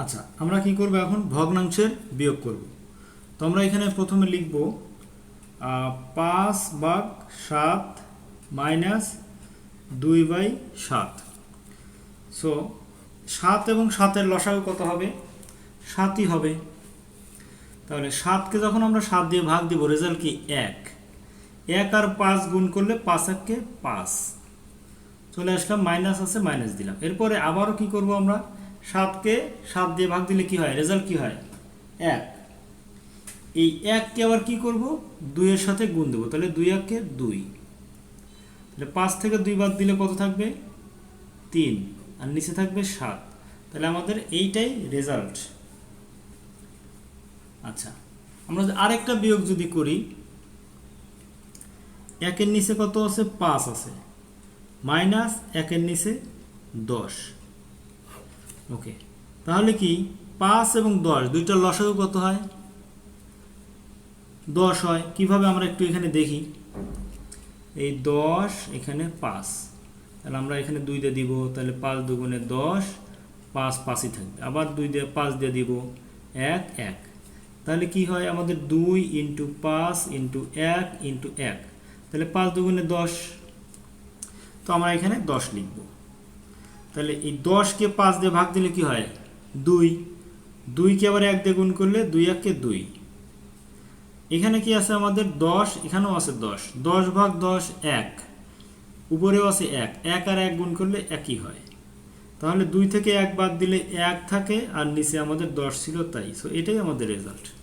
আচ্ছা আমরা কি করব এখন? ভগ্নাংশের বিয়োগ করব। তো আমরা এখানে প্রথমে লিখব পাঁচ বাঘ সাত মাইনাস দুই বাই সাত। সো, সাত এবং সাতের লসাগু কত হবে? সাতই হবে। তাহলে সাতকে যখন আমরা সাত দিয়ে ভাগ দিব রেজাল্ট কি? এক। এক আর পাঁচ গুণ করলে পাঁচ এককে পাঁচ। চলে আসলাম, মাইনাস আছে, মাইনাস দিলাম। এরপরে আবারও কি করব আমরা? সাতকে সাত দিয়ে ভাগ দিলে কি হয়? রেজাল্ট কি হয়? এক। এই এককে আবার কি করব? দুইয়ের সাথে গুণ দেবো। তাহলে দুই এককে দুই। তাহলে পাঁচ থেকে দুই বাদ দিলে কত থাকবে? তিন। আর নিচে থাকবে সাত। তাহলে আমাদের এইটাই রেজাল্ট। আচ্ছা আমরা আরেকটা বিয়োগ যদি করি, একের নিচে কত আছে? পাঁচ আছে। মাইনাস একের নিচে দশ। ওকে তাহলে কি পাঁচ এবং দশ, দুইটার লসাগু কত হয়? দশ হয়। কীভাবে আমরা একটু এখানে দেখি? এই দশ, এখানে পাঁচ। তাহলে আমরা এখানে দুই দিয়ে দিব, তাহলে পাঁচ দুগুণে দশ, পাঁচ পাঁচই থাকবে। আবার দুই দিয়ে পাঁচ দিয়ে দিব, এক এক। তাহলে কি হয়? আমাদের দুই ইন্টু পাঁচ ইন্টু এক ইন্টু এক। তাহলে পাঁচ দুগুণে দশ। তো আমরা এখানে দশ লিখব। তাহলে এই দশকে পাঁচ দিয়ে ভাগ দিলে কি হয়? দুই। দুইকে আবার এক দিয়ে গুণ করলে দুই এককে দুই। এখানে কি আছে আমাদের? দশ, এখানেও আছে দশ। দশ ভাগ দশ, এক। উপরেও আছে এক। এক আর এক গুণ করলে একই হয়। তাহলে দুই থেকে এক বাদ দিলে এক থাকে, আর নিচে আমাদের দশ ছিল তাই। সো এটাই আমাদের রেজাল্ট